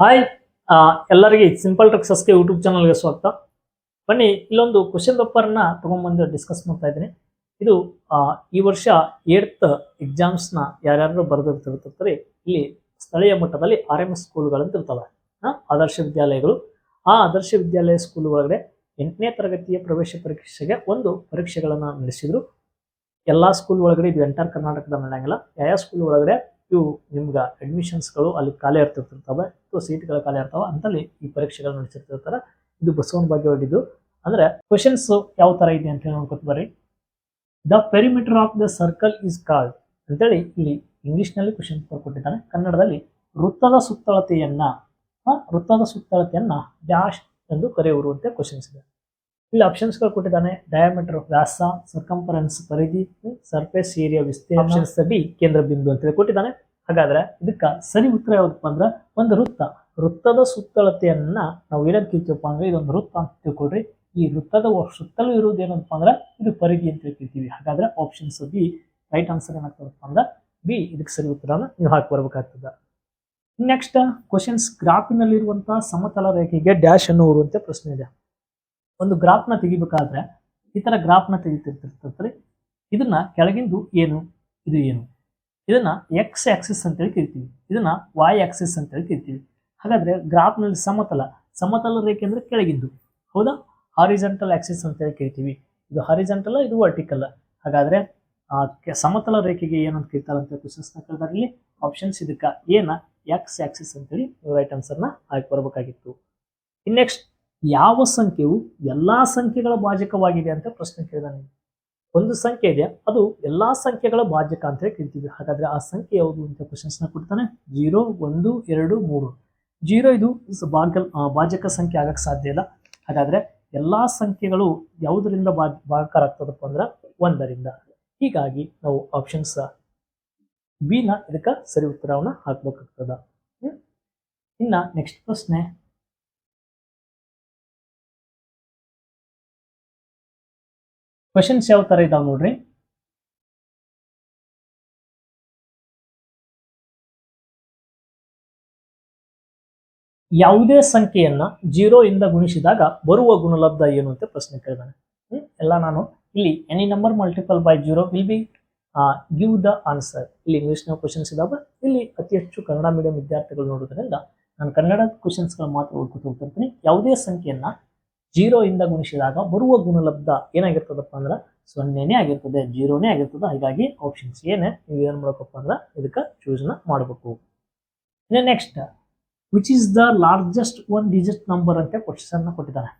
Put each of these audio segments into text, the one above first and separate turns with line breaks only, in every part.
Hi ಎಲ್ಲರಿಗೆ simple ಟ್ರಿಕ್ಸಸ್ಗೆ YouTube ಚಾನಲ್ಗೆ ಸ್ವಾಗತ. ಬನ್ನಿ, ಇಲ್ಲೊಂದು ಕ್ವಶನ್ ಪೇಪರ್ನ ತೊಗೊಂಬಂದು ಡಿಸ್ಕಸ್ ಮಾಡ್ತಾ ಇದ್ದೀನಿ. ಇದು ಈ ವರ್ಷ ಏಡ್ತ್ ಎಕ್ಸಾಮ್ಸ್ನ ಯಾರ್ಯಾರು ಬರೆದಿರ್ತಿರ್ತಾರೆ ಇಲ್ಲಿ ಸ್ಥಳೀಯ ಮಟ್ಟದಲ್ಲಿ ಆರ್ ಎಂ ಎಸ್ ಸ್ಕೂಲ್ಗಳಂತ ಇರ್ತವೆ. ಆದರ್ಶ ವಿದ್ಯಾಲಯಗಳು. ಆ ಆದರ್ಶ ವಿದ್ಯಾಲಯ ಸ್ಕೂಲ್ ಒಳಗಡೆ ಎಂಟನೇ ತರಗತಿಯ ಪ್ರವೇಶ ಪರೀಕ್ಷೆಗೆ ಒಂದು ಪರೀಕ್ಷೆಗಳನ್ನು ನಡೆಸಿದ್ರು. ಎಲ್ಲ ಸ್ಕೂಲ್ ಒಳಗಡೆ ಇದು ಎಂಟರ್ ಕರ್ನಾಟಕದ ನಡೆಯಂಗಿಲ್ಲ. ಯಾವ ಸ್ಕೂಲ್ ಒಳಗಡೆ ಇವು ನಿಮ್ಗೆ ಅಡ್ಮಿಷನ್ಸ್ಗಳು ಅಲ್ಲಿ ಖಾಲಿ ಇರ್ತಿರ್ತಿರ್ತಾವೆ ಅಥವಾ ಸೀಟ್ಗಳು ಖಾಲಿ ಇರ್ತಾವೆ ಅಂತಲ್ಲಿ ಈ ಪರೀಕ್ಷೆಗಳು ನಡೆಸಿರ್ತಿರ್ತಾರೆ. ಇದು ಬಸವನ ಬಗ್ಗೆ ಹೊಡಿದ್ದು ಅಂದರೆ ಕ್ವಶನ್ಸ್ ಯಾವ ಥರ ಇದೆ ಅಂತ ಹೇಳಿ ನೋಡ್ಕೊತ ಬರ್ರಿ. The perimeter of the circle is called ಅಂತೇಳಿ ಇಲ್ಲಿ ಇಂಗ್ಲೀಷ್ನಲ್ಲಿ ಕ್ವಶನ್ ಕೊಟ್ಟಿದ್ದಾನೆ ಕನ್ನಡದಲ್ಲಿ ವೃತ್ತದ ಸುತ್ತಳತೆಯನ್ನು ವೃತ್ತದ ಸುತ್ತಳತೆಯನ್ನು ಡ್ಯಾಶ್ ಎಂದು ಕರೆಯುವರು ಅಂತ ಕ್ವಶನ್ಸ್ ಇದೆ. ಇಲ್ಲಿ ಆಪ್ಷನ್ಸ್ಗಳು ಕೊಟ್ಟಿದ್ದಾನೆ. ಡಯಾಮೀಟರ್ ವ್ಯಾಸ ಸರ್ಕಂಫರೆನ್ಸ್ ಪರಿಧಿ ಸರ್ಫೇಸ್ ಏರಿಯಾ ವಿಸ್ತೀರ್ಣ ಆಪ್ಷನ್ಸ್ ಬಿ ಕೇಂದ್ರ ಬಿಂದು ಅಂತ ಹೇಳಿ ಕೊಟ್ಟಿದ್ದಾನೆ. ಹಾಗಾದ್ರೆ ಇದಕ್ಕೆ ಸರಿ ಉತ್ತರ ಯಾವ್ದಪ್ಪ ಅಂದ್ರೆ ಒಂದು ವೃತ್ತ. ವೃತ್ತದ ಸುತ್ತಳತೆಯನ್ನ ನಾವು ಏನಂತ ಕೇಳ್ತೀವಪ್ಪ ಅಂದ್ರೆ ಇದೊಂದು ವೃತ್ತ ಅಂತ ತಿಳ್ಕೊಳ್ರಿ. ಈ ವೃತ್ತದ ಸುತ್ತಲೂ ಇರುವುದು ಏನಪ್ಪ ಅಂದ್ರೆ ಇದು ಪರಿಧಿ ಅಂತ ಹೇಳ್ತೀವಿ ಹಾಗಾದ್ರೆ ಆಪ್ಷನ್ಸ್ ಬಿ ರೈಟ್ ಆನ್ಸರ್ ಏನಾಗ್ತದಪ್ಪ ಅಂದ್ರೆ ಬಿ ಇದಕ್ಕೆ ಸರಿ ಉತ್ತರನ ನೀವು ಹಾಕಿ ಬರ್ಬೇಕಾಗ್ತದ. ನೆಕ್ಸ್ಟ್ ಕ್ವಶನ್ಸ್ ಗ್ರಾಫಿನಲ್ಲಿರುವಂತಹ ಸಮತಲ ರೇಖೆಗೆ ಡ್ಯಾಶ್ ಅನ್ನುವಂತೆ ಪ್ರಶ್ನೆ ಇದೆ. ಒಂದು ಗ್ರಾಫ್ನ ತೆಗಿಬೇಕಾದ್ರೆ ಈ ತರ ಗ್ರಾಫ್ನ ತೆಗಿತಿರ್ತಿರ್ತಾರೆ ಇದನ್ನ ಕೆಳಗಿಂದು ಏನು, ಇದು ಏನು. ಇದನ್ನ ಎಕ್ಸ್ ಆಕ್ಸಿಸ್ ಅಂತೇಳಿ ಕರಿತೀವಿ. ಇದನ್ನ ವಾಯ್ ಆಕ್ಸಿಸ್ ಅಂತೇಳಿ ಕರಿತೀವಿ. ಹಾಗಾದ್ರೆ ಗ್ರಾಫ್ನಲ್ಲಿ ಸಮತಲ ಸಮತಲ ರೇಖೆ ಅಂದ್ರೆ ಕೆಳಗಿಂದು. ಹೌದಾ? ಹಾರಿಜೆಂಟಲ್ ಆಕ್ಸಿಸ್ ಅಂತೇಳಿ ಕರಿತೀವಿ. ಇದು ಹಾರಿಜೆಂಟಲ್ ಇದು ವರ್ಟಿಕಲ್ ಹಾಗಾದ್ರೆ ಸಮತಲ ರೇಖೆಗೆ ಏನಂತ ಕರಿತಾರೆ ಅಂತ ಕ್ವಶನ್ಸ್ನ ಕೇಳಿದಾರೆ ಇಲ್ಲಿ. ಆಪ್ಷನ್ಸ್ ಇದಕ್ಕ. ಏನ? ಎಕ್ಸ್ ಆಕ್ಸಿಸ್ ಅಂತೇಳಿ ರೈಟ್ ಆನ್ಸರ್ನ ಹಾಕಿ ಬರಬೇಕಾಗಿತ್ತು. ಇನ್ ನೆಕ್ಸ್ಟ್ ಯಾವ ಸಂಖ್ಯೆಯು ಎಲ್ಲಾ ಸಂಖ್ಯೆಗಳ ಭಾಜಕವಾಗಿದೆ ಅಂತ ಪ್ರಶ್ನೆ ಕೇಳಿದಾನೆ ಒಂದು ಸಂಖ್ಯೆ ಇದೆ, ಅದು ಎಲ್ಲಾ ಸಂಖ್ಯೆಗಳ ಭಾಜಕ ಅಂತ ಹೇಳಿ ಕೇಳ್ತೀವಿ. ಹಾಗಾದ್ರೆ ಆ ಸಂಖ್ಯೆ ಯಾವುದು ಅಂತ ಕ್ವಶನ್ಸ್ನ ಕೊಡ್ತಾನೆ. ಜೀರೋ, ಒಂದು, ಎರಡು, ಮೂರು. ಜೀರೋ ಇದು ಭಾಗ ಭಾಜಕ ಸಂಖ್ಯೆ ಆಗಕ್ಕೆ ಸಾಧ್ಯ ಇಲ್ಲ. ಹಾಗಾದ್ರೆ ಎಲ್ಲಾ ಸಂಖ್ಯೆಗಳು ಯಾವುದರಿಂದ ಭಾ ಭಾಗಕರಾಗ್ತದಪ್ಪ ಅಂದ್ರೆ ಒಂದರಿಂದ. ಹೀಗಾಗಿ ನಾವು ಆಪ್ಷನ್ಸ್ ಬಿ ನ ಇದಕ್ಕೆ ಸರಿ ಉತ್ತರವನ್ನು ಹಾಕ್ಬೇಕಾಗ್ತದ? ಇನ್ನ ನೆಕ್ಸ್ಟ್ ಪ್ರಶ್ನೆ. ಕ್ವಶನ್ಸ್ ಯಾವ ತರ ಇದಾವೆ ನೋಡ್ರಿ? ಯಾವುದೇ ಸಂಖ್ಯೆಯನ್ನ ಜೀರೋ ಇಂದ ಗುಣಿಸಿದಾಗ ಬರುವ ಗುಣಲಬ್ಧ ಏನು ಅಂತ ಪ್ರಶ್ನೆ ಕೇಳಿದಾನೆ. ಎಲ್ಲ ನಾನು ಇಲ್ಲಿ any number multiple by zero will be give the answer ಇಲ್ಲಿ ಇಂಗ್ಲಿಷ್ನ ಕ್ವಶನ್ಸ್ ಇದಾವೆ. ಇಲ್ಲಿ ಅತಿ ಹೆಚ್ಚು ಕನ್ನಡ ಮೀಡಿಯಂ ವಿದ್ಯಾರ್ಥಿಗಳು ನೋಡೋದ್ರಿಂದ ನಾನು ಕನ್ನಡ ಕ್ವಶನ್ಸ್ಗಳ ಮಾತ್ರ ಓದ್ಕೊತ ಹೋಗ್ತಿರ್ತೀನಿ ಯಾವುದೇ ಸಂಖ್ಯೆಯನ್ನ ಜೀರೋ ಇಂದ ಗುಣಿಸಿದಾಗ ಬರುವ ಗುಣಲಬ್ಧ ಏನಾಗಿರ್ತದಪ್ಪ ಅಂದ್ರೆ ಸೊನ್ನೆನೇ ಆಗಿರ್ತದೆ, ಜೀರೋನೇ ಆಗಿರ್ತದೆ. ಹಾಗಾಗಿ ಆಪ್ಷನ್ಸ್ ಏನೇ ನೀವು ಏನು ಮಾಡಬೇಕಪ್ಪ ಅಂದ್ರೆ ಇದಕ್ಕೆ ಚೂಸ್ನ ಮಾಡಬೇಕು. ಇನ್ನು next which is the largest one digit number ಅಂತ ಕ್ವಶನ್ನ ಕೊಟ್ಟಿದ್ದಾರೆ.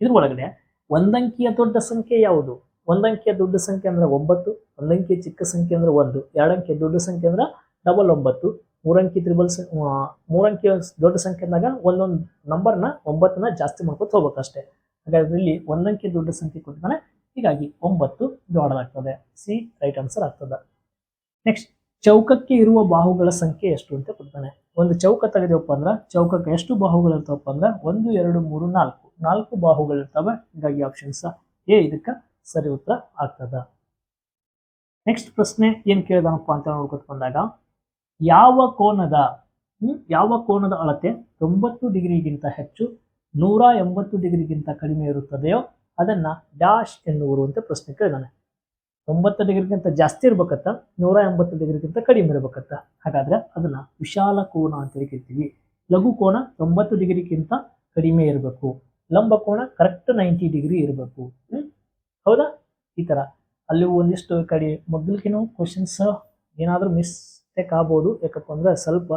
ಇದ್ರ ಒಳಗಡೆ ಒಂದಂಕಿಯ ದೊಡ್ಡ ಸಂಖ್ಯೆ ಯಾವುದು? ಒಂದಂಕಿಯ ದೊಡ್ಡ ಸಂಖ್ಯೆ ಅಂದ್ರೆ ಒಂಬತ್ತು, ಒಂದಂಕಿಯ ಚಿಕ್ಕ ಸಂಖ್ಯೆ ಅಂದ್ರೆ ಒಂದು, ಎರಡಂಕಿಯ ದೊಡ್ಡ ಸಂಖ್ಯೆ ಅಂದ್ರೆ ಡಬಲ್ ಒಂಬತ್ತು ಮೂರಂಕಿ ತ್ರಿಬಲ್ ಮೂರಂಕಿಯ ದೊಡ್ಡ ಸಂಖ್ಯೆ ಅಂದಾಗ ಒಂದೊಂದು ನಂಬರ್ನ ಒಂಬತ್ತನ್ನ ಜಾಸ್ತಿ ಮಾಡ್ಕೊತ ಹೋಗ್ಬೇಕು ಅಷ್ಟೇ ಹಾಗಾದ್ರೆ ಇಲ್ಲಿ ಒಂದಂಕಿ ದೊಡ್ಡ ಸಂಖ್ಯೆ ಕೊಟ್ಟಿದ್ದಾನೆ. ಹೀಗಾಗಿ ಒಂಬತ್ತು ದೊಡ್ಡದಾಗ್ತದೆ. ಸಿ ರೈಟ್ ಆನ್ಸರ್ ಆಗ್ತದೆ. ನೆಕ್ಸ್ಟ್, ಚೌಕಕ್ಕೆ ಇರುವ ಬಾಹುಗಳ ಸಂಖ್ಯೆ ಎಷ್ಟು ಅಂತ ಕೊಡ್ತಾನೆ ಒಂದು ಚೌಕ ತೆಗೆದವಪ್ಪ ಅಂದ್ರೆ, ಚೌಕಕ್ಕೆ ಎಷ್ಟು ಬಾಹುಗಳು ಇರ್ತಾವಪ್ಪ ಅಂದ್ರೆ, ಒಂದು, ಎರಡು, ಮೂರು, ನಾಲ್ಕು. ನಾಲ್ಕು ಬಾಹುಗಳು ಇರ್ತವೆ. ಹೀಗಾಗಿ ಆಪ್ಷನ್ಸ್ ಎ ಇದಕ್ಕೆ ಸರಿ ಉತ್ತರ ಆಗ್ತದ. ನೆಕ್ಸ್ಟ್ ಪ್ರಶ್ನೆ ಏನು ಕೇಳಿದಾನಪ್ಪ ಅಂತ ನೋಡ್ಕೊತ ಬಂದಾಗ ಯಾವ ಕೋನದ ಯಾವ ಕೋನದ ಅಳತೆ ತೊಂಬತ್ತು ಡಿಗ್ರಿಗಿಂತ ಹೆಚ್ಚು, ನೂರ ಎಂಬತ್ತು ಡಿಗ್ರಿಗಿಂತ ಕಡಿಮೆ ಇರುತ್ತದೆಯೋ ಅದನ್ನ ಡ್ಯಾಶ್ ಎನ್ನುವರು ಪ್ರಶ್ನೆ ಕೇಳಿದಾನೆ. ತೊಂಬತ್ತು ಡಿಗ್ರಿಗಿಂತ ಜಾಸ್ತಿ ಇರ್ಬೇಕತ್ತ, ನೂರ ಎಂಬತ್ತು ಡಿಗ್ರಿಗಿಂತ ಕಡಿಮೆ ಇರ್ಬೇಕತ್ತ. ಹಾಗಾದ್ರೆ ಅದನ್ನ ವಿಶಾಲ ಕೋನ ಅಂತ ಕರಿತೀವಿ ಲಘು ಕೋನ ತೊಂಬತ್ತು ಡಿಗ್ರಿಗಿಂತ ಕಡಿಮೆ ಇರಬೇಕು. ಲಂಬ ಕೋನ ಕರೆಕ್ಟ್ ನೈಂಟಿ ಡಿಗ್ರಿ ಇರಬೇಕು. ಹೌದಾ? ಈ ತರ. ಅಲ್ಲಿ ಒಂದಿಷ್ಟು ಕಡೆ ಮೊದಲಿಗೆ ಕ್ವಶನ್ಸ್ ಏನಾದರೂ ಮಿಸ್ಟೇಕ್ ಆಗ್ಬೋದು. ಯಾಕಪ್ಪ ಅಂದರೆ ಸ್ವಲ್ಪ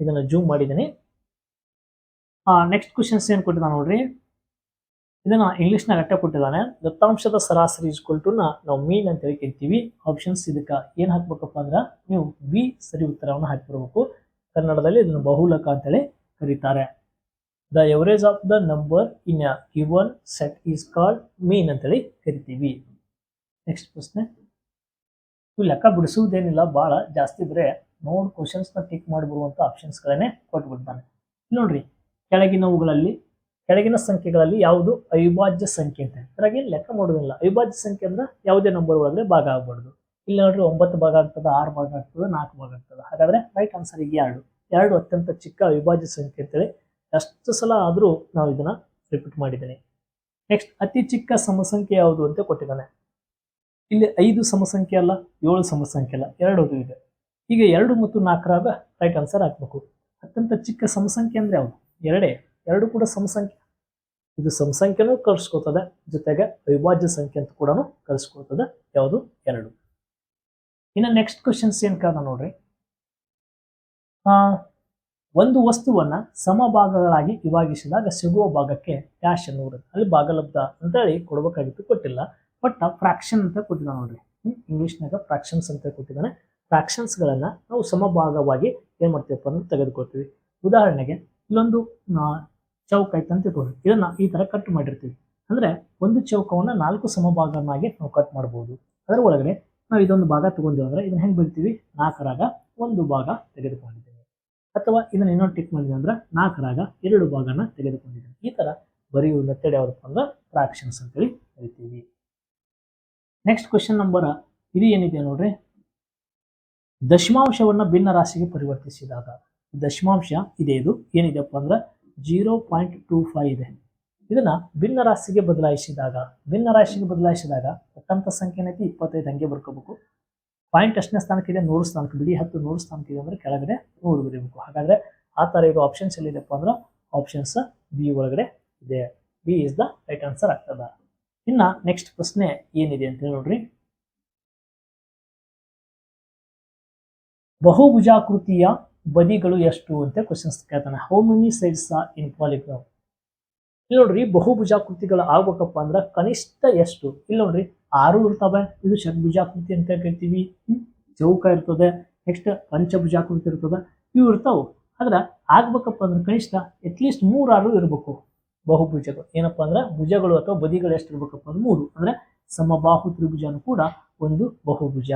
ಇದನ್ನ ಜೂಮ್ ಮಾಡಿದ್ದೀನಿ. ನೆಕ್ಸ್ಟ್ ಕ್ವಶನ್ಸ್ ಏನು ಕೊಟ್ಟಿದ್ದಾನೆ ನೋಡ್ರಿ. ಇದನ್ನ ಇಂಗ್ಲಿಷ್ನಾಗ ಅಟ್ಟೆ ಕೊಟ್ಟಿದ್ದಾನೆ. ದತ್ತಾಂಶದ ಸರಾಸರಿ ಇಸ್ಕೊಲ್ಟು ನಾವು ಮೀನ್ ಅಂತ ಹೇಳಿ ಕರಿತೀವಿ ಆಪ್ಷನ್ಸ್ ಇದಕ್ಕೆ ಏನು ಹಾಕ್ಬೇಕಪ್ಪ ಅಂದ್ರೆ ನೀವು ಬಿ ಸರಿ ಉತ್ತರವನ್ನು ಹಾಕಿಬಿಡ್ಬೇಕು. ಕನ್ನಡದಲ್ಲಿ ಇದನ್ನು ಬಹುಲಕ ಅಂತೇಳಿ ಕರೀತಾರೆ. The average of the number in a given set is called mean ಅಂತೇಳಿ ಕರಿತೀವಿ. ನೆಕ್ಸ್ಟ್ ಪ್ರಶ್ನೆ. ಇವು ಲೆಕ್ಕ ಬಿಡಿಸುವುದೇನಿಲ್ಲ ಭಾಳ ಜಾಸ್ತಿ ಇದ್ರೆ ನೋಡ್ ಕ್ವಶನ್ಸ್ನ ಟಿಕ್ ಮಾಡಿ ಬರುವಂಥ ಆಪ್ಷನ್ಸ್ಗಳನ್ನೇ ಕೊಟ್ಬಿಡ್ತಾನೆ. ನೋಡ್ರಿ ಕೆಳಗಿನವುಗಳಲ್ಲಿ ಕೆಳಗಿನ ಸಂಖ್ಯೆಗಳಲ್ಲಿ ಯಾವುದು ಅವಿಭಾಜ್ಯ ಸಂಖ್ಯೆ ಅಂತ ಹೇಳಿ. ಲೆಕ್ಕ ಮಾಡೋದಿಲ್ಲ. ಅವಿಭಾಜ್ಯ ಸಂಖ್ಯೆ ಅಂದ್ರೆ ಯಾವುದೇ ನಂಬರ್ ಒಳಗಡೆ ಭಾಗ ಆಗ್ಬಾರ್ದು. ಇಲ್ಲಿ ನೋಡ್ರಿ ಒಂಬತ್ತು ಭಾಗ ಆಗ್ತದೆ, ಆರು ಭಾಗ ಆಗ್ತದೆ, ನಾಲ್ಕು ಭಾಗ ಆಗ್ತದೆ. ಹಾಗಾದ್ರೆ ರೈಟ್ ಆನ್ಸರ್ ಈಗ ಎರಡು. ಎರಡು ಅತ್ಯಂತ ಚಿಕ್ಕ ಅವಿಭಾಜ್ಯ ಸಂಖ್ಯೆ ಅಂತೇಳಿ ಎಷ್ಟು ಸಲ ಆದರೂ ನಾವು ಇದನ್ನ ರಿಪೀಟ್ ಮಾಡಿದ್ದೀನಿ. ನೆಕ್ಸ್ಟ್ ಅತಿ ಚಿಕ್ಕ ಸಮಸಂಖ್ಯೆ ಯಾವುದು ಅಂತ ಕೊಟ್ಟಿದ್ದಾನೆ. ಇಲ್ಲಿ ಐದು ಸಮಸಂಖ್ಯೆ ಅಲ್ಲ, ಏಳು ಸಮಸಂಖ್ಯೆ ಅಲ್ಲ ಎರಡು ಇದೆ. ಈಗ ಎರಡು ಮತ್ತು ನಾಲ್ಕರಾಗ ರೈಟ್ ಆನ್ಸರ್ ಹಾಕ್ಬೇಕು. ಅತ್ಯಂತ ಚಿಕ್ಕ ಸಮಸಂಖ್ಯೆ ಅಂದ್ರೆ ಯಾವುದು? ಎರಡೇ. ಎರಡು ಕೂಡ ಸಮಸಂಖ್ಯೆ. ಇದು ಸಮಸಂಖ್ಯೆನೂ ಕಳಿಸ್ಕೊತದೆ ಜೊತೆಗೆ ಅವಿಭಾಜ್ಯ ಸಂಖ್ಯೆ ಅಂತ ಕೂಡ ಕಳಿಸ್ಕೊಳ್ತದೆ. ಯಾವುದು? ಎರಡು. ಇನ್ನು ನೆಕ್ಸ್ಟ್ ಕ್ವಶನ್ಸ್ ಏನು ಕಾರಣ ನೋಡ್ರಿ? ಒಂದು ವಸ್ತುವನ್ನ ಸಮಭಾಗಗಳಾಗಿ ವಿಭಾಗಿಸಿದಾಗ ಸಿಗುವ ಭಾಗಕ್ಕೆ ಡ್ಯಾಶ್ ಎನ್ನುವುದು ಅಲ್ಲಿ ಭಾಗಲಬ್ಧ ಅಂತ ಹೇಳಿ ಕೊಡ್ಬೇಕಾಗಿತ್ತು, ಕೊಟ್ಟಿಲ್ಲ. ಬಟ್ ಫ್ರಾಕ್ಷನ್ ಅಂತ ಕೊಟ್ಟಿದ್ದಾನೆ ನೋಡ್ರಿ. ಇಂಗ್ಲೀಷ್ನಾಗ ಫ್ರಾಕ್ಷನ್ಸ್ ಅಂತ ಕೊಟ್ಟಿದ್ದಾನೆ. ಫ್ರಾಕ್ಷನ್ಸ್ ಗಳನ್ನ ನಾವು ಸಮಭಾಗವಾಗಿ ಏನು ಮಾಡ್ತೀವಪ್ಪ ಅಂದ್ರೆ ತೆಗೆದುಕೊಳ್ತೀವಿ. ಉದಾಹರಣೆಗೆ ಇಲ್ಲೊಂದು ಚೌಕ ಐತೆ ಅಂತ ಇಟ್ಕೊಳ್ಳಿ. ಇದನ್ನ ಈ ತರ ಕಟ್ ಮಾಡಿರ್ತೀವಿ. ಅಂದ್ರೆ ಒಂದು ಚೌಕವನ್ನ ನಾಲ್ಕು ಸಮಭಾಗನಾಗಿ ನಾವು ಕಟ್ ಮಾಡಬಹುದು ಅದರ ಒಳಗಡೆ ನಾವು ಇದೊಂದು ಭಾಗ ತಗೊಂಡಿವ ಅಂದ್ರೆ ಇದನ್ನ ಹೆಂಗೆ ಬರಿತೀವಿ? ನಾಲ್ಕರಾಗ ಒಂದು ಭಾಗ ತೆಗೆದುಕೊಂಡಿದ್ದೇವೆ. ಅಥವಾ ಇದನ್ನ ಇನ್ನೊಂದು ಟಿಕ್ ಮಾಡಿದ್ವಿ ಅಂದ್ರೆ ನಾಲ್ಕರಾಗ ಎರಡು ಭಾಗನ ತೆಗೆದುಕೊಂಡಿದ್ದೇವೆ. ಈ ತರ ಬರೆಯುವ ಮೆಥಡ್ ಯಾವ್ದಪ್ಪ ಅಂದ್ರೆ ಫ್ರಾಕ್ಷನ್ಸ್ ಅಂತೇಳಿ ಕರಿತೀವಿ ನೆಕ್ಸ್ಟ್ ಕ್ವಶನ್ ನಂಬರ್ ಇದು ಏನಿದೆ ನೋಡ್ರಿ? ದಶಮಾಂಶವನ್ನ ಭಿನ್ನ ರಾಶಿಗೆ ಪರಿವರ್ತಿಸಿದಾಗ. ದಶಮಾಂಶ ಇದೆ ಇದು. ಏನಿದೆಪ್ಪ ಅಂದ್ರೆ ಜೀರೋ ಪಾಯಿಂಟ್ ಟೂ ಫೈವ್ ಇದೆ. ಇದನ್ನ ಭಿನ್ನ ರಾಶಿಗೆ ಬದಲಾಯಿಸಿದಾಗ, ಭಿನ್ನ ರಾಶಿಗೆ ಬದಲಾಯಿಸಿದಾಗ ಕೊಟ್ಟಂತ ಸಂಖ್ಯೆ ಏನೈತಿ ಇಪ್ಪತ್ತೈದು ಹಂಗೆ ಬರ್ಕೋಬೇಕು. ಪಾಯಿಂಟ್ ಸ್ಥಾನಕ್ಕೆ ಸ್ಥಾನಕ್ಕಿದೆ ನೂರು ಸ್ಥಾನಕ್ಕೆ. ಬಿಡಿ ಹತ್ತು ನೂರು ಸ್ಥಾನಕ್ಕಿದೆ ಅಂದ್ರೆ ಕೆಳಗಡೆ ನೂರು ಬರೀಬೇಕು. ಹಾಗಾದ್ರೆ ಆ ತರ ಇರೋ ಆಪ್ಷನ್ಸ್ ಎಲ್ಲಿದೆಪ್ಪ ಅಂದ್ರೆ ಆಪ್ಷನ್ಸ್ ಬಿ ಒಳಗಡೆ ಇದೆ. B is the right answer ಆಗ್ತದ. ಇನ್ನ ನೆಕ್ಸ್ಟ್ ಪ್ರಶ್ನೆ ಏನಿದೆ ಅಂತ ನೋಡ್ರಿ. ಬಹುಭುಜಾಕೃತಿಯ ಬದಿಗಳು ಎಷ್ಟು ಅಂತ ಕ್ವಶನ್ಸ್ ಕೇಳ್ತಾನೆ. How many sides in polygram ಇಲ್ಲಿ ನೋಡ್ರಿ, ಬಹುಭುಜಾಕೃತಿಗಳು ಆಗ್ಬೇಕಪ್ಪ ಅಂದ್ರೆ ಕನಿಷ್ಠ ಎಷ್ಟು? ಇಲ್ಲಿ ನೋಡ್ರಿ, ಆರು ಇರ್ತವೆ. ಇದು ಷಡ್ಭುಜಾಕೃತಿ ಅಂತ ಕರಿತೀವಿ? ಚೌಕ ಇರ್ತದೆ ನೆಕ್ಸ್ಟ್ ಪಂಚಭುಜಾಕೃತಿ ಇರ್ತದೆ. ಇವು ಇರ್ತಾವೆ. ಆದ್ರೆ ಆಗ್ಬೇಕಪ್ಪ ಅಂದ್ರೆ ಕನಿಷ್ಠ ಅಟ್ಲೀಸ್ಟ್ ಮೂರಾರು ಇರಬೇಕು. ಬಹುಭುಜಗಳು. ಏನಪ್ಪ ಅಂದ್ರೆ ಭುಜಗಳು ಅಥವಾ ಬದಿಗಳು ಎಷ್ಟು ಇರ್ಬೇಕಪ್ಪ ಅಂದ್ರೆ ಮೂರು. ಅಂದ್ರೆ ಸಮಬಾಹು ತ್ರಿಭುಜನು ಕೂಡ ಒಂದು ಬಹುಭುಜ.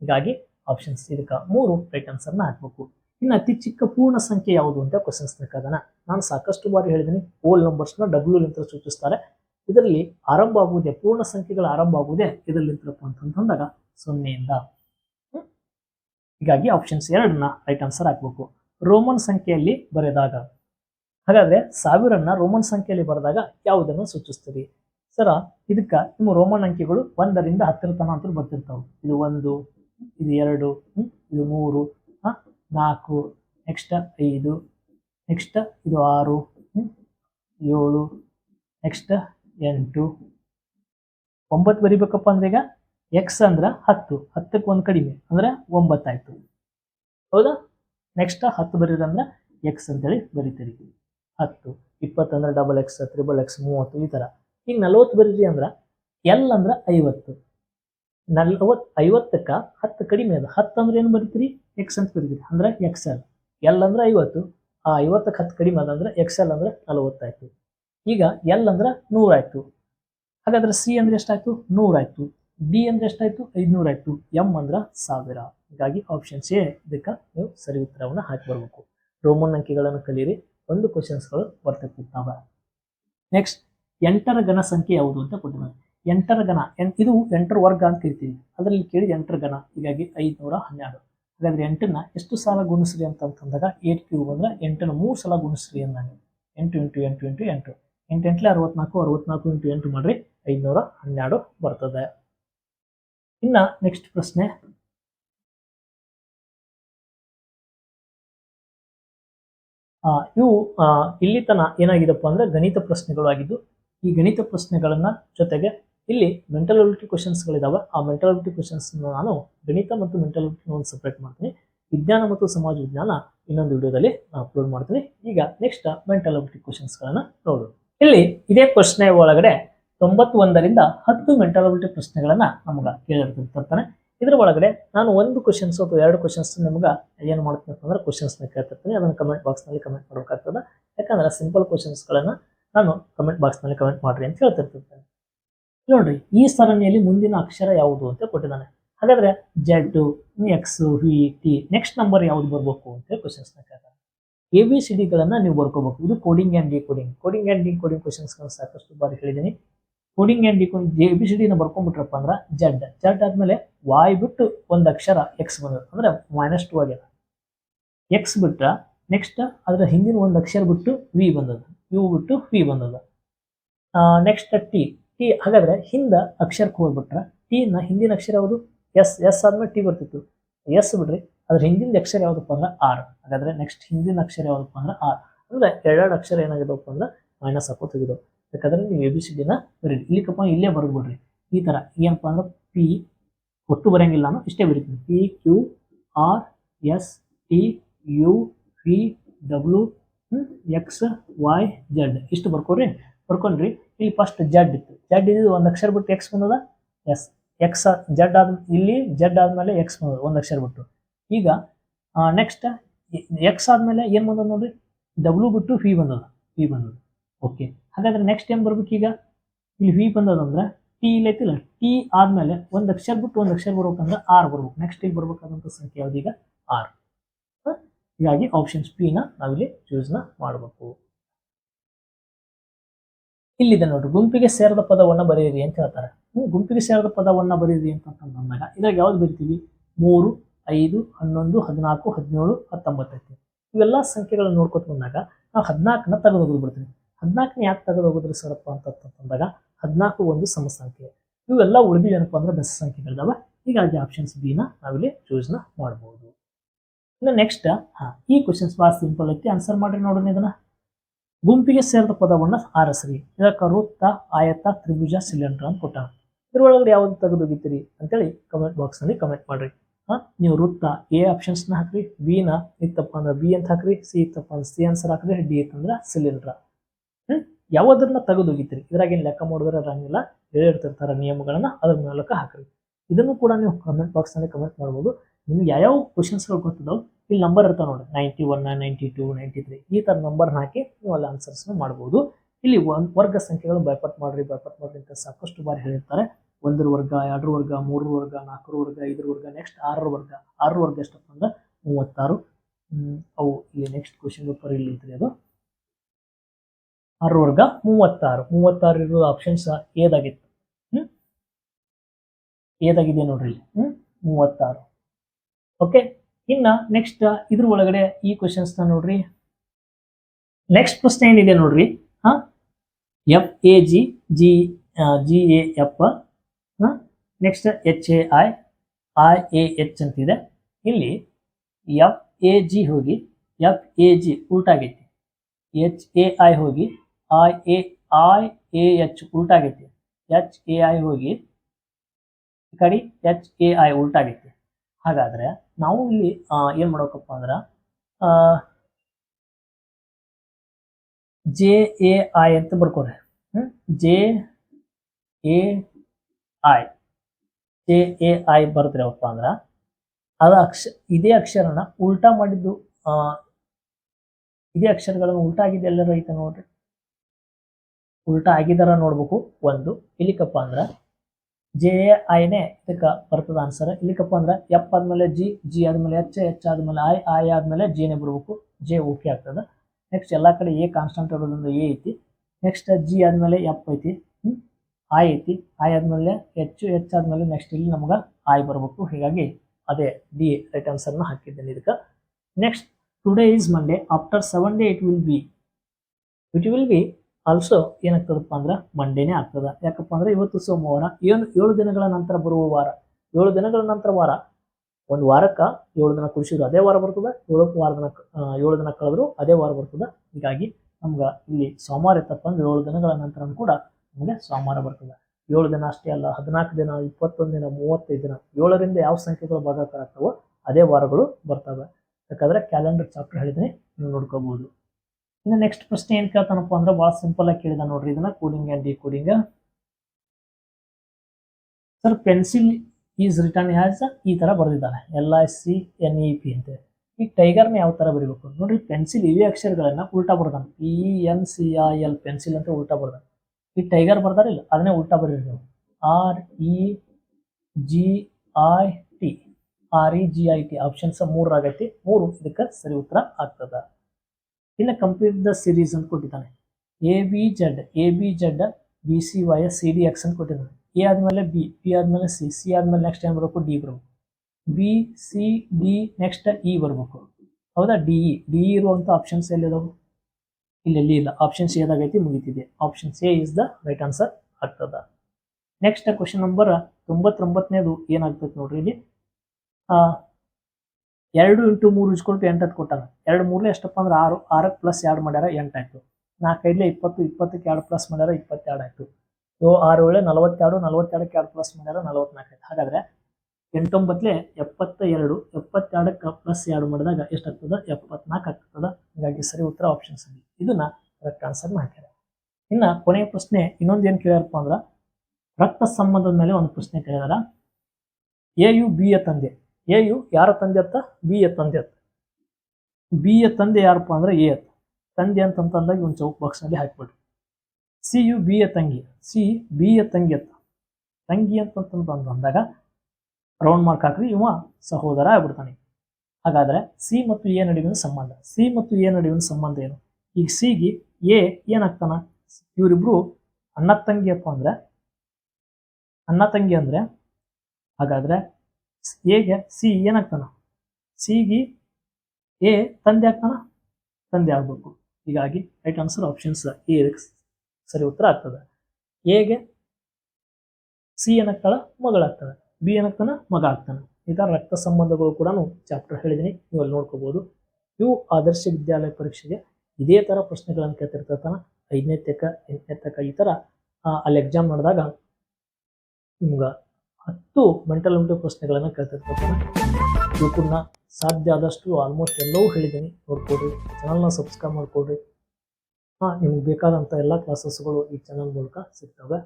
ಹೀಗಾಗಿ ಆಪ್ಷನ್ಸ್ ಇದಕ್ಕೆ ಮೂರು ರೈಟ್ ಆನ್ಸರ್ನ ಹಾಕ್ಬೇಕು. ಇನ್ನು ಅತಿ ಚಿಕ್ಕ ಪೂರ್ಣ ಸಂಖ್ಯೆ ಯಾವುದು ಅಂತ ಕ್ವಶನ್ಸ್ ಬೇಕಾದನ ನಾನು ಸಾಕಷ್ಟು ಬಾರಿ ಹೇಳಿದ್ದೀನಿ ಓಲ್ ನಂಬರ್ಸ್ನ ಡಬ್ಲ್ಯೂ ಲಿಂತ ಸೂಚಿಸ್ತಾರೆ. ಇದರಲ್ಲಿ ಆರಂಭ ಆಗುವುದೇ, ಪೂರ್ಣ ಸಂಖ್ಯೆಗಳ ಆರಂಭ ಆಗುವುದೇ ಇದರಲ್ಲಿಂತರಪ್ಪ ಅಂತಂದಾಗ ಸೊನ್ನೆಯಿಂದ? ಹೀಗಾಗಿ ಆಪ್ಷನ್ಸ್ ಎರಡನ್ನ ರೈಟ್ ಆನ್ಸರ್ ಹಾಕ್ಬೇಕು. ರೋಮನ್ ಸಂಖ್ಯೆಯಲ್ಲಿ ಬರೆದಾಗ ಹಾಗಾದ್ರೆ ಸಾವಿರನ್ನ ರೋಮನ್ ಸಂಖ್ಯೆಯಲ್ಲಿ ಬರೆದಾಗ ಯಾವುದನ್ನು ಸೂಚಿಸ್ತೀರಿ ಸರ, ಇದಕ್ಕ ನಿಮ್ಮ ರೋಮನ್ ಅಂಕಿಗಳು ಒಂದರಿಂದ ಹತ್ತರ ತನ ಅಂತ ಬರ್ತಿರ್ತಾವೆ ಇದು ಒಂದು, ಇದು ಎರಡು ಇದು ಮೂರು? ನಾಲ್ಕು ನೆಕ್ಸ್ಟ್ ಐದು ನೆಕ್ಸ್ಟ್ ಇದು ಆರು? ಏಳು ನೆಕ್ಸ್ಟ್ ಎಂಟು ಒಂಬತ್ತು ಬರಿಬೇಕಪ್ಪ ಅಂದ್ರೆ ಈಗ ಎಕ್ಸ್ ಅಂದ್ರೆ ಹತ್ತು, ಹತ್ತಕ್ಕೆ ಒಂದು ಕಡಿಮೆ ಅಂದ್ರೆ ಒಂಬತ್ತಾಯ್ತು ಹೌದಾ ನೆಕ್ಸ್ಟ್ ಹತ್ತು ಬರೀದಂದ್ರೆ ಎಕ್ಸ್ ಅಂತೇಳಿ ಬರಿತೀರಿ ಹತ್ತು, ಇಪ್ಪತ್ತಂದ್ರೆ ಡಬಲ್ ಎಕ್ಸ್ ತ್ರಿಬಲ್ ಎಕ್ಸ್ ಮೂವತ್ತು, ಈ ಥರ ಈಗ ನಲ್ವತ್ತು ಬರೀರಿ ಅಂದ್ರೆ ಎಲ್ ಅಂದ್ರೆ ಐವತ್ತು. ನಲ್ವತ್, ಐವತ್ತಕ್ಕೆ ಹತ್ತು ಕಡಿಮೆ ಅದ. ಹತ್ತು ಅಂದ್ರೆ ಏನು ಬರೀತೀರಿ? ಎಕ್ಸ್ ಅಂತ ಬರೀತೀರಿ. ಅಂದ್ರೆ ಎಕ್ಸ್ ಎಲ್ ಎಲ್ ಅಂದ್ರೆ ಐವತ್ತು. ಆ ಐವತ್ತಕ್ಕೆ ಹತ್ತು ಕಡಿಮೆ ಅದ ಎಕ್ಸ್ ಎಲ್ ಅಂದ್ರೆ ನಲವತ್ತಾಯ್ತು. ಈಗ ಎಲ್ ಅಂದ್ರೆ ನೂರಾಯ್ತು. ಹಾಗಾದ್ರೆ ಸಿ ಅಂದ್ರೆ ಎಷ್ಟಾಯ್ತು? ನೂರಾಯ್ತು. ಡಿ ಅಂದ್ರೆ ಎಷ್ಟಾಯ್ತು? ಐದ್ನೂರಾಯ್ತು. ಎಂ ಅಂದ್ರೆ ಸಾವಿರ. ಹೀಗಾಗಿ ಆಪ್ಷನ್ ಎ ಇದಕ್ಕೆ ನೀವು ಸರಿ ಉತ್ತರವನ್ನು ಹಾಕಿ ಬರಬೇಕು. ರೋಮನ್ ಅಂಕಿಗಳನ್ನು ಕಲೀರಿ. ಒಂದು ಕ್ವಶನ್ಸ್ಗಳು ಬರ್ತಿರ್ತಿರ್ತಾವೆ ನೆಕ್ಸ್ಟ್ ಎಂಟರ ಘನ ಸಂಖ್ಯೆ ಯಾವುದು ಅಂತ ಕೊಟ್ಟಿದ್ದಾರೆ. ಎಂಟರ ಘನ ಎನ್- ಇದು ಎಂಟರ ವರ್ಗ ಅಂತ ಕರಿತೀವಿ ಅದರಲ್ಲಿ ಕೇಳಿದ ಎಂಟರ ಘನ, ಹೀಗಾಗಿ ಐದುನೂರ ಹನ್ನೆರಡು. ಹಾಗಾದರೆ ಎಂಟನ್ನು ಎಷ್ಟು ಸಲ ಗುಣಿಸ್ರಿ ಅಂತ ಅಂತಂದಾಗ ಏಟ್ ಕ್ಯೂಬ್ ಅಂದರೆ ಎಂಟನ್ನು ಮೂರು ಸಲ ಗುಣಿಸ್ರಿ ಅಂದಂಗೆ. ಎಂಟು ಇಂಟು ಎಂಟು ಇಂಟು ಎಂಟು. ಎಂಟು ಎಂಟ್ಲೆ ಅರವತ್ನಾಲ್ಕು ಅರವತ್ನಾಲ್ಕು ಇಂಟು ಎಂಟು ಮಾಡಿರಿ ಐದುನೂರ ಹನ್ನೆರಡು ಬರ್ತದೆ. ಇನ್ನು ನೆಕ್ಸ್ಟ್ ಪ್ರಶ್ನೆ. ಇವು ಇಲ್ಲಿ ತನ ಏನಾಗಿದೆಪ್ಪ ಅಂದ್ರೆ ಗಣಿತ ಪ್ರಶ್ನೆಗಳು ಆಗಿದ್ದು, ಈ ಗಣಿತ ಪ್ರಶ್ನೆಗಳನ್ನ ಜೊತೆಗೆ ಇಲ್ಲಿ ಮೆಂಟಲ್ ಅಬಿಲಿಟಿ ಕ್ವಶನ್ಸ್ಗಳಿದಾವೆ ಆ ಮೆಂಟಲ್ ಅಬಿಲಿಟಿ ಕ್ವಶನ್ಸ್ ನಾನು ಗಣಿತ ಮತ್ತು ಮೆಂಟಲ್ ಅಬಿಲಿಟಿ ಒಂದು ಸಪ್ರೇಟ್ ಮಾಡ್ತೀನಿ. ವಿಜ್ಞಾನ ಮತ್ತು ಸಮಾಜ ವಿಜ್ಞಾನ ಇನ್ನೊಂದು ವಿಡಿಯೋದಲ್ಲಿ ಅಪ್ಲೋಡ್ ಮಾಡ್ತೀನಿ. ಈಗ ನೆಕ್ಸ್ಟ್ ಮೆಂಟಲ್ ಅಬಿಲಿಟಿ ಕ್ವಶನ್ಸ್ಗಳನ್ನು ನೋಡೋಣ. ಇಲ್ಲಿ ಇದೇ ಪ್ರಶ್ನೆ ಒಳಗಡೆ ತೊಂಬತ್ತೊಂದರಿಂದ ಹತ್ತು ಮೆಂಟಲ್ ಅಬಿಲಿಟಿ ಪ್ರಶ್ನೆಗಳನ್ನ ನಮ್ಗೆ ಕೇಳಿರ್ತಿರ್ತಾನೆ ಇದ್ರ ಒಳಗಡೆ ನಾನು ಒಂದು ಕ್ವಶನ್ಸ್ ಅಥವಾ ಎರಡು ಕ್ವಶನ್ಸ್ ನಿಮ್ಗೆ ಏನು ಮಾಡ್ತೀನಿ ಅಂತಂದ್ರೆ ಕ್ವಶನ್ಸ್ನ ಕೇಳ್ತಿರ್ತೀನಿ. ಅದನ್ನು ಕಮೆಂಟ್ ಬಾಕ್ಸ್ನಲ್ಲಿ ಕಮೆಂಟ್ ಮಾಡಬೇಕಾಗ್ತದೆ. ಯಾಕಂದ್ರೆ ಸಿಂಪಲ್ ಕ್ವಶನ್ಸ್ಗಳನ್ನು ನಾನು ಕಮೆಂಟ್ ಬಾಕ್ಸ್ನಲ್ಲಿ ಕಮೆಂಟ್ ಮಾಡಿರಿ ಅಂತ ಹೇಳ್ತಿರ್ತಿರ್ತೇನೆ. ನೋಡ್ರಿ, ಈ ಸರಣಿಯಲ್ಲಿ ಮುಂದಿನ ಅಕ್ಷರ ಯಾವುದು ಅಂತ ಕೊಟ್ಟಿದ್ದಾನೆ. ಹಾಗಾದ್ರೆ Z X V T next number ಯಾವ್ದು ಬರಬೇಕು ಅಂತ ಕ್ವಶನ್ಸ್ನ ಕೇಳ್ತಾರೆ. ಎ ಬಿ ಸಿ ಡಿಗಳನ್ನು ನೀವು ಬರ್ಕೋಬೇಕು. ಇದು coding and decoding coding and decoding ಕ್ವಶನ್ಸ್ಗಳನ್ನ ಸಾಕಷ್ಟು ಬಾರಿ ಹೇಳಿದ್ದೀನಿ. Coding and D J B C ಡಿನ ಬರ್ಕೊಂಡ್ಬಿಟ್ರಪ್ಪ ಅಂದ್ರೆ ಜಡ್ ಜಡ್ ಆದ್ಮೇಲೆ ವಾಯ್ ಬಿಟ್ಟು ಒಂದು ಅಕ್ಷರ ಎಕ್ಸ್ ಬಂದದ. ಅಂದ್ರೆ ಮೈನಸ್ ಟು ಆಗ್ಯದ. ಎಕ್ಸ್ ಬಿಟ್ರೆ ನೆಕ್ಸ್ಟ್ ಅದರ ಹಿಂದಿನ ಒಂದು ಅಕ್ಷರ ಬಿಟ್ಟು ವಿ ಬಂದದ. ಯು ಬಿಟ್ಟು ವಿ ಬಂದದ. ನೆಕ್ಸ್ಟ್ ಟಿ ಟಿ ಹಾಗಾದ್ರೆ ಹಿಂದೆ ಅಕ್ಷರಕ್ಕೆ ಹೋಗ್ಬಿಟ್ರೆ. ಟಿನ ಹಿಂದಿನ ಅಕ್ಷರ ಯಾವುದು? ಎಸ್ ಎಸ್ ಆದಮೇಲೆ ಟಿ ಬರ್ತಿತ್ತು. ಎಸ್ ಬಿಡ್ರಿ, ಅದ್ರ ಹಿಂದಿನ ಅಕ್ಷರ ಯಾವುದಪ್ಪ ಅಂದ್ರೆ ಆರ್ ಹಾಗಾದ್ರೆ ನೆಕ್ಸ್ಟ್ ಹಿಂದಿನ ಅಕ್ಷರ ಯಾವುದಪ್ಪ ಅಂದ್ರೆ ಆರ್ ಅಂದ್ರೆ ಎರಡೆರಡು ಅಕ್ಷರ ಏನಾಗಿದಪ್ಪ ಅಂದ್ರೆ ಮೈನಸ್ ಹಾಕೋ ಯಾಕಂದ್ರೆ ನೀವು ಎ ಬಿ ಸಿ ಡಿನ ಬರೀರಿ. ಇಲ್ಲಿಕಪ್ಪ ಇಲ್ಲೇ ಬರ್ದು ಬಿಡ್ರಿ ಈ ತರ. ಏನಪ್ಪ ಅಂದ್ರೆ ಪಿ ಒಟ್ಟು ಬರೆಯಂಗಿಲ್ಲ ನಾನು ಇಷ್ಟೇ ಬರೀತೀನಿ. P Q R S T U P W X Y Z ಇಷ್ಟು ಬರ್ಕೊಳ್ರಿ ಬರ್ಕೊಂಡ್ರಿ. ಇಲ್ಲಿ ಫಸ್ಟ್ ಜಡ್ ಇತ್ತು. ಜಡ್ ಇದ್ದು ಒಂದು ಅಕ್ಷರ ಬಿಟ್ಟು ಎಕ್ಸ್ ಬಂದದ? ಎಸ್ ಎಕ್ಸ್ ಜಡ್ ಆದ ಇಲ್ಲಿ ಜಡ್ ಆದ್ಮೇಲೆ ಎಕ್ಸ್ ಬಂದದ. ಒಂದು ಅಕ್ಷರ ಬಿಟ್ಟು. ಈಗ ನೆಕ್ಸ್ಟ್ ಎಕ್ಸ್ ಆದ್ಮೇಲೆ ಏನು ಬಂದದ ನೋಡ್ರಿ? ಡಬ್ಲ್ಯೂ ಬಿಟ್ಟು ಫಿ ಬಂದದ. ಫಿ ಬಂದದ. ಓಕೆ ಹಾಗಾದ್ರೆ ನೆಕ್ಸ್ಟ್ ಏನ್ ಬರ್ಬೇಕು ಈಗ? ಇಲ್ಲಿ ವಿ ಬಂದದಂದ್ರೆ ಟಿ ಇಲ್ಲಿ ಐತಿಲ್ಲ ಟಿ ಆದ್ಮೇಲೆ ಒಂದು ಅಕ್ಷರ ಬಿಟ್ಟು ಒಂದು ಅಕ್ಷರ ಬರ್ಬೇಕಂದ್ರೆ ಆರ್ ಬರ್ಬೇಕು. ನೆಕ್ಸ್ಟ್ ಇಲ್ಲಿ ಬರ್ಬೇಕಾದಂಥ ಸಂಖ್ಯೆ ಯಾವ್ದೀಗ ಆರ್ ಹೀಗಾಗಿ ಆಪ್ಷನ್ಸ್ ಪಿ ನ ನಾವಿಲ್ಲಿ ನ ಮಾಡಬೇಕು. ಇಲ್ಲಿದೆ ನೋಡ್ರಿ, ಗುಂಪಿಗೆ ಸೇರಿದ ಪದವನ್ನ ಬರೆಯಿರಿ ಅಂತ ಹೇಳ್ತಾರೆ. ಗುಂಪಿಗೆ ಸೇರಿದ ಪದವನ್ನ ಬರೆಯಿರಿ ಅಂತ ಅಂದಾಗ ಇದ್ರಾಗ ಯಾವ್ದು ಬರಿತೀವಿ? ಮೂರು, ಐದು, ಹನ್ನೊಂದು, ಹದಿನಾಲ್ಕು, ಹದಿನೇಳು, ಹತ್ತೊಂಬತ್ತೈತಿ. ಇವೆಲ್ಲ ಸಂಖ್ಯೆಗಳನ್ನ ನೋಡ್ಕೊತ ಬಂದಾಗ ನಾವು ಹದಿನಾಲ್ಕನ್ನ ತೆಗೆದು ಬಿಡ್ತೀವಿ ಹದಿನಾಲ್ಕನ ಯಾಕೆ ತೆಗೆದು ಹೋಗೋದ್ರಿ ಸರಪ್ಪ ಅಂತಂದಾಗ ಹದಿನಾಲ್ಕು ಒಂದು ಸಮ ಸಂಖ್ಯೆ ಇವೆಲ್ಲ ಉಳಿದು ಏನಪ್ಪ ಅಂದ್ರೆ ಬೆಸ ಸಂಖ್ಯೆಗಳಿದಾವೆ ಹೀಗಾಗಿ ಆಪ್ಷನ್ಸ್ ಬಿ ನ ನಾವಿಲ್ಲಿ ಚೂಸ್ನ ಮಾಡಬಹುದು ಇನ್ನು ನೆಕ್ಸ್ಟ್ ಹಾ, ಈ ಕ್ವಶನ್ಸ್ ಭಾಳ ಸಿಂಪಲ್ ಐತಿ. ಆನ್ಸರ್ ಮಾಡ್ರಿ ನೋಡೋಣ ಇದನ್ನ. ಗುಂಪಿಗೆ ಸೇರಿದ ಪದವನ್ನ ಆರಿಸ್ರಿ. ಇದಕ್ಕೆ ವೃತ್ತ, ಆಯತ, ತ್ರಿಭುಜ, ಸಿಲಿಂಡರ್ ಅಂತ ಕೊಟ್ಟ ಇದ್ರೊಳಗಡೆ ಯಾವ್ದು ತೆಗೆದೋಗಿತೀರಿ ಅಂತೇಳಿ ಕಮೆಂಟ್ ಬಾಕ್ಸ್ನಲ್ಲಿ ಕಮೆಂಟ್ ಮಾಡ್ರಿ. ಹಾ, ನೀವು ವೃತ್ತ ಎ ಆಪ್ಷನ್ಸ್ನ ಹಾಕ್ರಿ ಬಿ ನ ಇತ್ತಪ್ಪ ಅಂದ್ರೆ ಬಿ ಅಂತ ಹಾಕ್ರಿ ಸಿ ಇತ್ತಪ್ಪ ಅಂದ್ರೆ ಸಿ ಆನ್ಸರ್ ಹಾಕ್ರಿ ಡಿ ಇತ್ತಂದ್ರೆ ಸಿಲಿಂಡರ್. ಯಾವ್ದನ್ನ ತೆಗೆದೋಗಿತೀರಿ? ಇದ್ರಾಗೇನು ಲೆಕ್ಕ ಮಾಡಿದ್ರೆ ಇರಂಗಿಲ್ಲ ಹೇಳಿರ್ತಿರ್ತಾರೆ ನಿಯಮಗಳನ್ನ ಅದ್ರ ಮೂಲಕ ಹಾಕ್ರಿ. ಇದನ್ನು ಕೂಡ ನೀವು ಕಮೆಂಟ್ ಬಾಕ್ಸ್ನಲ್ಲಿ ಕಮೆಂಟ್ ಮಾಡ್ಬೋದು. ನಿಮ್ಗೆ ಯಾವ್ಯಾವ ಕ್ವಶನ್ಸ್ಗಳು ಗೊತ್ತಿದಾವೆ ಇಲ್ಲಿ ನಂಬರ್ ಇರ್ತಾವೆ ನೋಡಿ ninety one ninety two ninety three ಈ ಥರ ನಂಬರ್ ಹಾಕಿ ನೀವು ಅಲ್ಲಿ ಆನ್ಸರ್ಸ್ನ ಮಾಡ್ಬೋದು. ಇಲ್ಲಿ ಒಂದು ವರ್ಗ ಸಂಖ್ಯೆಗಳು ಬೈಪಟ್ ಮಾಡ್ರಿ ಬೈಪಟ್ ಮಾಡ್ರಿ ಅಂತ ಸಾಕಷ್ಟು ಬಾರಿ ಹೇಳಿರ್ತಾರೆ. ಒಂದರ ವರ್ಗ, ಎರಡರ ವರ್ಗ, ಮೂರರ ವರ್ಗ, ನಾಲ್ಕರ ವರ್ಗ, ಐದರ ವರ್ಗ ನೆಕ್ಸ್ಟ್ ಆರರ ವರ್ಗ. ಆರರ ವರ್ಗ ಎಷ್ಟಪ್ಪ ಅಂದ್ರೆ ಮೂವತ್ತಾರು. ಅವು ಇಲ್ಲಿ ನೆಕ್ಸ್ಟ್ ಕ್ವಶನ್ ಪೇಪರ್ ಇಲ್ಲಿ ಅದು. ಆರರ ವರ್ಗ ಮೂವತ್ತಾರು. ಮೂವತ್ತಾರು ಇರೋ ಆಪ್ಷನ್ಸ್ ಏದಾಗಿತ್ತು. ಏದಾಗಿದೆ ನೋಡ್ರಿ ಹ್ಮ್? ಮೂವತ್ತಾರು. ಓಕೆ ಇನ್ನ ನೆಕ್ಸ್ಟ್ ಇದ್ರ ಒಳಗಡೆ ಈ ಕ್ವಶನ್ಸ್ ನೋಡ್ರಿ. ನೆಕ್ಸ್ಟ್ ಪ್ರಶ್ನೆ ಏನಿದೆ ನೋಡ್ರಿ? ಹಾ? F A G G G A F next H A I I A H ಅಂತಿದೆ. ಇಲ್ಲಿ ಎಫ್ ಎ ಜಿ ಹೋಗಿ ಎಫ್ ಎ ಜಿ ಉಲ್ಟಾಗೈತಿ. ಎಚ್ ಎ ಐ ಹೋಗಿ I A I A H ಉಲ್ಟಾಗೈತಿ. H A I ಹೋಗಿ ಈ ಕಡೆ H A I ಉಲ್ಟಾಗೈತಿ. ಹಾಗಾದ್ರೆ ನಾವು ಇಲ್ಲಿ ಏನು ಏನ್ ಅಂದ್ರೆ ಜೆ ಎ ಐ ಅಂತ ಬರ್ಕೋರಿ. ಹ್ಮ್? J A I J A I ಬರ್ತಿರಪ್ಪ ಅಂದ್ರೆ, ಅದು ಅಕ್ಷ, ಇದೇ ಅಕ್ಷರನ ಉಲ್ಟಾ ಮಾಡಿದ್ದು ಇದೇ ಅಕ್ಷರಗಳನ್ನು ಉಲ್ಟಾಗಿದೆ ಎಲ್ಲರೂ ಐತೆ ನೋಡ್ರಿ. ಉಲ್ಟಾ ಆಗಿದಾರ ನೋಡ್ಬೇಕು. ಒಂದು, ಇಲ್ಲಿಕಪ್ಪ ಅಂದ್ರೆ ಜೆ ಐನೇ ಇದಕ್ಕೆ ಬರ್ತದ ಆನ್ಸರ್ ಇಲ್ಲಿಕಪ್ಪ ಅಂದ್ರೆ ಎಪ್ ಆದ್ಮೇಲೆ ಜಿ ಜಿ ಆದ್ಮೇಲೆ ಎಚ್ ಎಚ್ ಆದ್ಮೇಲೆ ಐ ಐ ಆದ್ಮೇಲೆ ಜಿನೇ ಬಿಡ್ಬೇಕು. ಜೆ ಓಕೆ ಆಗ್ತದೆ. ನೆಕ್ಸ್ಟ್ ಎಲ್ಲಾ ಕಡೆ ಎ ಕಾನ್ಸ್ಟಂಟ್ ಇರೋದ್ರಿಂದ ಎ ಐತಿ. ನೆಕ್ಸ್ಟ್ ಜಿ ಆದ್ಮೇಲೆ ಎಪ್ ಐತಿ. ಐ ಐತಿ. ಐ ಆದ್ಮೇಲೆ ಎಚ್ ಎಚ್ ಆದ್ಮೇಲೆ ನೆಕ್ಸ್ಟ್ ಇಲ್ಲಿ ನಮ್ಗೆ ಐ ಬರ್ಬೇಕು. ಹೀಗಾಗಿ ಅದೇ ಡಿ ರೈಟ್ ಆನ್ಸರ್ನ ಹಾಕಿದ್ದೇನೆ ಇದಕ್ಕೆ. Next today is Monday after seven day it will be it will be also ಏನಾಗ್ತದಪ್ಪ ಅಂದ್ರೆ ಮಂಡೇನೇ ಆಗ್ತದೆ. ಯಾಕಪ್ಪ ಅಂದ್ರೆ ಇವತ್ತು ಸೋಮವಾರ ಏನು ಏಳು ದಿನಗಳ ನಂತರ ಬರುವ ವಾರ. ಏಳು ದಿನಗಳ ನಂತರ ವಾರ. ಒಂದು ವಾರಕ್ಕೆ ಏಳು ದಿನ ಕುಡಿಸಿದ್ರು ಅದೇ ವಾರ ಬರ್ತದ, ಏಳು ವಾರ ದಿನ ಏಳು ದಿನ ಕಳೆದ್ರು ಅದೇ ವಾರ ಬರ್ತದ. ಹೀಗಾಗಿ ನಮ್ಗೆ ಇಲ್ಲಿ ಸೋಮವಾರ ಇತ್ತಪ್ಪ ಅಂದ್ರೆ ಏಳು ದಿನಗಳ ನಂತರ ಕೂಡ ನಮಗೆ ಸೋಮವಾರ ಬರ್ತದೆ. ಏಳು ದಿನ ಅಷ್ಟೇ ಅಲ್ಲ, ಹದಿನಾಲ್ಕು ದಿನ, ಇಪ್ಪತ್ತೊಂದು ದಿನ, ಮೂವತ್ತೈದು ದಿನ, ಏಳರಿಂದ ಯಾವ ಸಂಖ್ಯೆಗಳು ಭಾಗಾಕಾರ ಆಗ್ತಾವೋ ಅದೇ ವಾರಗಳು ಬರ್ತವೆ. ಯಾಕಂದ್ರೆ ಕ್ಯಾಲೆಂಡರ್ ಚಾಪ್ಟರ್ ಹೇಳಿದ್ರೆ ನೀವು ನೋಡ್ಕೋಬಹುದು ಇನ್ನು ನೆಕ್ಸ್ಟ್ ಪ್ರಶ್ನೆ ಏನು ಕೇಳ್ತಾನಪ್ಪ ಅಂದ್ರೆ ಬಹಳ ಸಿಂಪಲ್ ಆಗಿ ಕೇಳಿದ ನೋಡ್ರಿ ಇದನ್ನ coding and decoding sir pencil is written has ಈ ತರ ಬರೆದಿದ್ದಾನೆ. L I C N E P ಅಂತ. ಈ ಟೈಗರ್ನ ಯಾವ ತರ ಬರೀಬೇಕು? ನೋಡ್ರಿ ಪೆನ್ಸಿಲ್ ಇವೇ ಅಕ್ಷರಗಳನ್ನ ಉಲ್ಟಾ ಬರ್ದಾನೆ. P N C I L pencil ಅಂತ ಉಲ್ಟಾ ಬರ್ದಾನೆ. ಈ ಟೈಗರ್ ಬರ್ದಾರಿಲ್ಲ ಅದನ್ನೇ ಉಲ್ಟಾ ಬರೀರಿ ನೀವು R E G I T R E G I T options ಮೂರಾಗೈತಿ ಮೂರು ಇದಕ್ಕೆ ಸರಿ ಉತ್ತರ ಆಗ್ತದ. ಇನ್ನು ಕಂಪ್ಲೀಟ್ ದ ಸಿರೀಸ್ ಅಂತ ಕೊಟ್ಟಿದ್ದಾನೆ. A B Z A B Z B C Y C D X ಅಂತ ಕೊಟ್ಟಿದ್ದಾನೆ. ಎ ಆದ್ಮೇಲೆ ಬಿ ಬಿ ಆದ್ಮೇಲೆ ಸಿ ಸಿ ಆದ್ಮೇಲೆ ನೆಕ್ಸ್ಟ್ ಟೈಮ್ ಬರಬೇಕು ಡಿ ಬರಬೇಕು. B C D next E ಬರಬೇಕು. ಹೌದಾ? ಡಿ ಇ ಡಿ ಇ ಇರುವಂಥ ಆಪ್ಷನ್ಸ್ ಎಲ್ಲಿದಾವೆ? ಇಲ್ಲಿ. ಇಲ್ಲ ಆಪ್ಷನ್ ಸಿ ಐತಿ, ಮುಗಿತಿದೆ. Option A is the right answer ಆಗ್ತದ. ನೆಕ್ಸ್ಟ್ ಕ್ವಶನ್ ನಂಬರ್ ತೊಂಬತ್ತೊಂಬತ್ತನೇದು ಏನಾಗ್ತದೆ ನೋಡ್ರಿ ಇಲ್ಲಿ? ಎರಡು ಇಂಟು ಮೂರು ಇಸ್ಕೊಂಡು ಎಂಟು ಹತ್ತು ಕೊಟ್ಟಾನ ಎರಡು ಮೂರನೇ ಎಷ್ಟಪ್ಪ ಅಂದ್ರೆ ಆರು, ಆರಕ್ಕೆ ಪ್ಲಸ್ ಎರಡು ಮಾಡ್ಯಾರ ಎಂಟಾಯ್ತು ನಾಲ್ಕೈದಲೇ ಇಪ್ಪತ್ತು, ಇಪ್ಪತ್ತಕ್ಕೆ ಎರಡು ಪ್ಲಸ್ ಮಾಡ್ಯಾರ, ಇಪ್ಪತ್ತೆರಡು ಆಯಿತು. ಯೋ ಆರು ಏಳು, ನಲವತ್ತೆರಡು, ನಲವತ್ತೆರಡಕ್ಕೆ ಎರಡು ಪ್ಲಸ್ ಮಾಡ್ಯಾರ, ನಲವತ್ನಾಲ್ಕು ಆಯ್ತು. ಹಾಗಾದರೆ ಎಂಟೊಂಬತ್ತಲೆ ಎಪ್ಪತ್ತ ಎರಡು ಎಪ್ಪತ್ತೆರಡಕ್ಕೆ ಪ್ಲಸ್ ಎರಡು ಮಾಡಿದಾಗ ಎಷ್ಟಾಗ್ತದೆ? ಎಪ್ಪತ್ನಾಲ್ಕು ಆಗ್ತದ. ಹಾಗಾಗಿ ಸರಿ ಉತ್ತರ ಆಪ್ಷನ್ ಸರಿ ಇದನ್ನ ಕರೆಕ್ಟ್ ಆನ್ಸರ್ ಮಾಡ್ಯಾರ ಇನ್ನು ಕೊನೆಯ ಪ್ರಶ್ನೆ, ಇನ್ನೊಂದು ಏನು ಕೇಳ್ಯಾರಪ್ಪ ಅಂದ್ರೆ ರಕ್ತ ಸಂಬಂಧದ ಮೇಲೆ ಒಂದು ಪ್ರಶ್ನೆ ಕೇಳಿದಾರ ಎ ಯು ಬಿ ಯ ತಂದೆ. ಎ ಯು ಯಾರ ತಂದೆ ಅತ್ತ? ಬಿ ಯ ತಂದೆ ಅತ್ತ. ಬಿ ಯ ತಂದೆ ಯಾರಪ್ಪ ಅಂದ್ರೆ ಎ ಅತ್ತ. ತಂದೆ ಅಂತಂತಂದಾಗ ಒಂದು ಚೌಕ್ ಬಾಕ್ಸ್ನಲ್ಲಿ ಹಾಕ್ಬಿಡ್ರಿ ಸಿ ಯು ಬಿ ಯ ತಂಗಿ. ಸಿ ಬಿ ಯ ತಂಗಿ ಅತ್ತ. ತಂಗಿ ಅಂತಂತಂದಾಗ ಅಂದಾಗ ರೌಂಡ್ ಮಾರ್ಕ್ ಹಾಕ್ರಿ, ಇವ ಸಹೋದರ ಆಗ್ಬಿಡ್ತಾನೆ. ಹಾಗಾದ್ರೆ ಸಿ ಮತ್ತು ಎ ನಡುವಿನ ಸಂಬಂಧ. ಸಿ ಮತ್ತು ಎ ನಡುವಿನ ಸಂಬಂಧ ಏನು? ಈಗ ಸಿಗೆ ಎ ಏನಾಗ್ತಾನ? ಇವರಿಬ್ರು ಅಣ್ಣ ತಂಗಿಯಪ್ಪ ಅಂದ್ರೆ, ಅಣ್ಣ ತಂಗಿ ಅಂದ್ರೆ, ಹಾಗಾದ್ರೆ ಎಗೆ ಸಿ ಏನಾಗ್ತಾನ? ಸಿಗಿ ಎ ತಂದೆ ಆಗ್ತಾನ? ತಂದೆ ಆಗ್ಬೇಕು. ಹೀಗಾಗಿ ರೈಟ್ ಆನ್ಸರ್ ಆಪ್ಷನ್ಸ್ ಎ ಸರಿ ಉತ್ತರ ಆಗ್ತದೆ. ಎಗೆ ಸಿ ಏನಾಗ್ತಾಳ? ಮಗಳಾಗ್ತಾಳೆ ಬಿ ಏನಾಗ್ತಾನ? ಮಗ ಆಗ್ತಾನೆ. ಥರ ರಕ್ತ ಸಂಬಂಧಗಳು ಕೂಡ ಚಾಪ್ಟರ್ ಹೇಳಿದ್ದೀನಿ. ನೀವು ಅಲ್ಲಿ ನೋಡ್ಕೋಬಹುದು ಇವು ಆದರ್ಶ ವಿದ್ಯಾಲಯ ಪರೀಕ್ಷೆಗೆ ಇದೇ ಥರ ಪ್ರಶ್ನೆಗಳನ್ನು ಕೇಳ್ತಿರ್ತಾನ ಐದನೇ ತಕ್ಕ ಎಂಟನೇ ತಕ್ಕ ಈ ಥರ ಅಲ್ಲಿ ಎಕ್ಸಾಮ್ ಮಾಡಿದಾಗ ನಿಮ್ಗೆ ಹತ್ತು ಮೆಂಟಲ್ ಉಂಟು ಪ್ರಶ್ನೆಗಳನ್ನು ಕೇಳ್ತಿರ್ತಾರೆ ಇವಕ್ಕನ್ನ ಸಾಧ್ಯ ಆದಷ್ಟು ಆಲ್ಮೋಸ್ಟ್ ಎಲ್ಲವೂ ಹೇಳಿದ್ದೀನಿ. ನೋಡ್ಕೊಡ್ರಿ ಚಾನಲ್ನ ಸಬ್ಸ್ಕ್ರೈಬ್ ಮಾಡ್ಕೊಡ್ರಿ ಹಾಂ, ನಿಮ್ಗೆ ಬೇಕಾದಂಥ ಎಲ್ಲ ಕ್ಲಾಸಸ್ಗಳು ಈ ಚಾನಲ್ ಮೂಲಕ ಸಿಗ್ತವೆ.